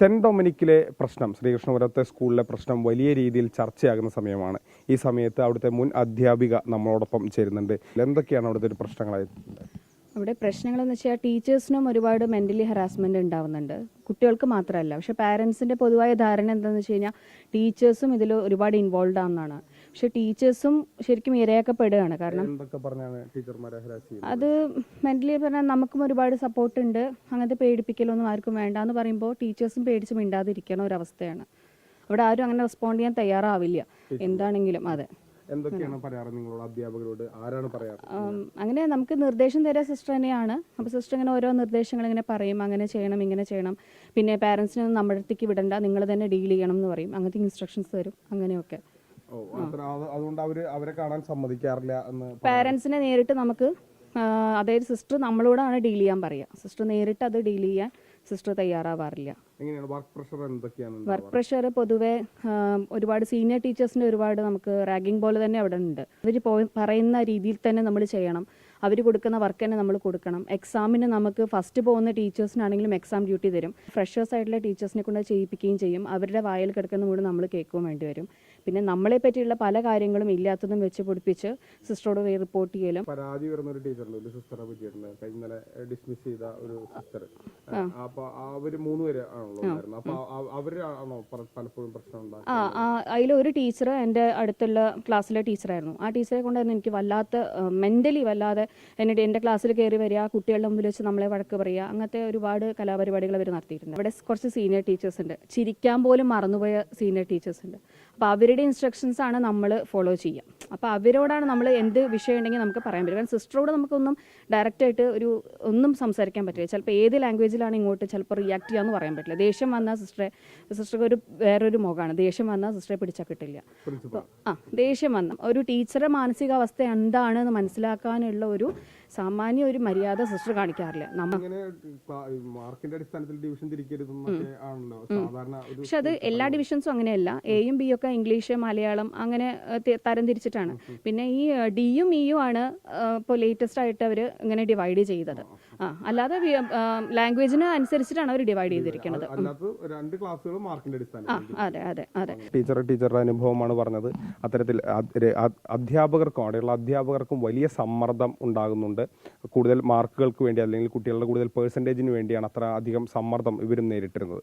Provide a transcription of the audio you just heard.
Saint ഡൊമിനിക്കിലെ പ്രശ്നം ശ്രീകൃഷ്ണപുരത്തെ സ്കൂളിലെ പ്രശ്നം വലിയ രീതിയിൽ ചർച്ചയാകുന്ന സമയമാണ്. ഈ സമയത്ത് അവിടുത്തെ മുൻ അധ്യാപിക നമ്മളോടൊപ്പം ചേരുന്നുണ്ട്. എന്തൊക്കെയാണ് അവിടുത്തെ ഒരു പ്രശ്നങ്ങളായി? അവിടെ പ്രശ്നങ്ങളെന്ന് വെച്ചാൽ ടീച്ചേഴ്സിനും ഒരുപാട് മെന്റലി ഹറാസ്മെന്റ് ഉണ്ടാവുന്നുണ്ട്. കുട്ടികൾക്ക് മാത്രമല്ല പക്ഷേ പാരൻസിന്റെ പൊതുവായ ധാരണ എന്താണെന്ന് വെച്ച് കഴിഞ്ഞാൽ ടീച്ചേഴ്സും ഇതിൽ ഒരുപാട് ഇൻവോൾവ് ആവുന്നതാണ്. പക്ഷെ ടീച്ചേഴ്സും ശരിക്കും ഇരയാക്കപ്പെടുകയാണ്. കാരണം അത് മെന്റലി പറഞ്ഞാൽ നമുക്കും ഒരുപാട് സപ്പോർട്ട് ഉണ്ട്. അങ്ങനത്തെ പേടിപ്പിക്കലൊന്നും ആർക്കും വേണ്ട എന്ന് പറയുമ്പോൾ ടീച്ചേഴ്സും പേടിച്ച് മിണ്ടാതിരിക്കണ ഒരവസ്ഥയാണ്. അവിടെ ആരും അങ്ങനെ റെസ്പോണ്ട് ചെയ്യാൻ തയ്യാറാവില്ല. എന്താണെങ്കിലും അതെ. എന്തൊക്കെയാണ് പറയാറ് നിങ്ങളോട് അധ്യാപകരോട്? ആരാണ് പറയാറ്? അങ്ങനെ നമുക്ക് നിർദ്ദേശം തരാൻ സിസ്റ്റർ തന്നെയാണ്. അപ്പോൾ സിസ്റ്റർ ഇങ്ങനെ ഓരോ നിർദ്ദേശങ്ങൾ ഇങ്ങനെ പറയും. അങ്ങനെ ചെയ്യണം ഇങ്ങനെ ചെയ്യണം. പിന്നെ പാരൻസിനെ ഒന്നും നമ്മുടെ അടുത്തേക്ക് വിടണ്ട. നിങ്ങൾ തന്നെ ഡീൽ ചെയ്യണം എന്ന് പറയും. അങ്ങനത്തെ ഇൻസ്ട്രക്ഷൻസ് തരും. അങ്ങനെയൊക്കെ. അതുകൊണ്ട് അവർ അവരെ കാണാൻ സമ്മതിക്കാറില്ല എന്ന് പാരന്റ്സിനെ നേരിട്ട് നമുക്ക് അതായത് സിസ്റ്റർ നമ്മളോടാണ് ഡീൽ ചെയ്യാൻ പറയുക സിസ്റ്റർ നേരിട്ട് അത് ഡീൽ ചെയ്യാൻ സിസ്റ്റർ തയ്യാറാവാറില്ല. വർക്ക് പ്രഷർ എന്തൊക്കെയാണ് വർക്ക് പ്രഷർ പൊതുവെ ഒരുപാട് സീനിയർ ടീച്ചേഴ്സിന്റെ ഒരുപാട് നമുക്ക് റാഗിംഗ് പോലെ തന്നെ അവിടെ ഉണ്ട്. അവർ പറയുന്ന രീതിയിൽ തന്നെ നമ്മൾ ചെയ്യണം. അവർ കൊടുക്കുന്ന വർക്ക് തന്നെ നമ്മൾ കൊടുക്കണം. എക്സാമിന് നമുക്ക് ഫസ്റ്റ് പോകുന്ന ടീച്ചേഴ്സിനാണെങ്കിലും എക്സാം ഡ്യൂട്ടി തരും. ഫ്രഷേഴ്സ് ആയിട്ടുള്ള ടീച്ചേഴ്സിനെ കൊണ്ട് ചെയ്യിപ്പിക്കുകയും ചെയ്യും. അവരുടെ വായിൽ കിടക്കുന്ന കൂടെ നമ്മൾ കേൾക്കുകയും വേണ്ടി വരും. പിന്നെ നമ്മളെ പറ്റിയുള്ള പല കാര്യങ്ങളും ഇല്ലാത്തതും വെച്ച് പൊടിപ്പിച്ച് സിസ്റ്ററോട് പോയി റിപ്പോർട്ട് ചെയ്യലും. പരാതി വരുന്ന ഒരു ടീച്ചറുണ്ട്. ഒരു സിസ്റ്ററെ പറ്റിയിട്ടുണ്ട്. ഇന്നലെ ഡിസ്മിസ് ചെയ്ത ഒരു സിസ്റ്റർ അപ്പൊ അവർ മൂന്ന് പേര് ആണല്ലോ ഉണ്ടായിരുന്നത്. അപ്പൊ അ- അവരാണോ പലപ്പോഴും പ്രശ്നം ആ അതിൽ ഒരു ടീച്ചർ എന്റെ അടുത്തുള്ള ക്ലാസ്സിലെ ടീച്ചറായിരുന്നു. ആ ടീച്ചറെ കൊണ്ടായിരുന്നു എനിക്ക് വല്ലാത്ത മെന്റലി വല്ലാതെ എന്നിട്ട് എന്റെ ക്ലാസ്സിൽ കയറി വരിക കുട്ടികളുടെ മുമ്പിൽ വെച്ച് നമ്മളെ വഴക്ക് പറയുക അങ്ങനത്തെ ഒരുപാട് കലാപരിപാടികൾ അവർ നടത്തിയിട്ടുണ്ട്. അവിടെ കുറച്ച് സീനിയർ ടീച്ചേഴ്സ് ഉണ്ട്. ചിരിക്കാൻ പോലും മറന്നുപോയ സീനിയർ ടീച്ചേഴ്സ് ഉണ്ട്. അപ്പോൾ അവരുടെ ഇൻസ്ട്രക്ഷൻസ് ആണ് നമ്മൾ ഫോളോ ചെയ്യുക അപ്പോൾ അവരോടാണ് നമ്മൾ എന്ത് വിഷയം ഉണ്ടെങ്കിൽ നമുക്ക് പറയാൻ പറ്റും. കാരണം സിസ്റ്ററോട് നമുക്കൊന്നും ഡയറക്റ്റ് ആയിട്ട് ഒരു ഒന്നും സംസാരിക്കാൻ പറ്റില്ല. ചിലപ്പോൾ ഏത് ലാംഗ്വേജിലാണ് ഇങ്ങോട്ട് ചിലപ്പോൾ റിയാക്ട് ചെയ്യാന്ന് പറയാൻ പറ്റില്ല. ദേഷ്യം വന്നാൽ സിസ്റ്ററെ സിസ്റ്റർക്ക് ഒരു വേറൊരു മുഖമാണ് ദേഷ്യം വന്നാൽ സിസ്റ്ററെ പിടിച്ചാൽ കിട്ടില്ല. അപ്പോൾ ആ ദേഷ്യം വന്ന ഒരു ടീച്ചറുടെ മാനസികാവസ്ഥ എന്താണെന്ന് മനസ്സിലാക്കാനുള്ള ഒരു സാമാന്യ ഒരു മര്യാദ സിസ്റ്റർ കാണിക്കാറില്ല. പക്ഷെ അത് എല്ലാ ഡിവിഷൻസും അങ്ങനെയല്ല. എയും ബി ഒക്കെ ഇംഗ്ലീഷ് മലയാളം അങ്ങനെ തരം തിരിച്ചിട്ടാണ്. പിന്നെ ഈ ഡിയും ഇയും ആണ് ഇപ്പോൾ ലേറ്റസ്റ്റ് ആയിട്ട് അവർ ഇങ്ങനെ ഡിവൈഡ് ചെയ്തത്. ആ അല്ലാതെ ലാംഗ്വേജിന് അനുസരിച്ചിട്ടാണ് അവർ ഡിവൈഡ് ചെയ്തിരിക്കുന്നത്. രണ്ട് ക്ലാസ്സുകൾ മാർക്കിന്റെ അടിസ്ഥാനത്തിൽ അതെ അതെ അതെ. ടീച്ചർ ടീച്ചറുടെ അനുഭവമാണ് പറഞ്ഞത്. അത്തരത്തിൽ അധ്യാപകർക്കും അവിടെയുള്ള അധ്യാപകർക്കും വലിയ സമ്മർദ്ദം ഉണ്ടാകുന്നുണ്ട്. കൂടുതൽ മാർക്കുകൾക്ക് വേണ്ടി അല്ലെങ്കിൽ കുട്ടികളുടെ കൂടുതൽ പേഴ്സന്റേജിന് വേണ്ടിയാണ് അത്ര അധികം സമ്മർദ്ദം ഇവരും നേരിട്ടിരുന്നത്.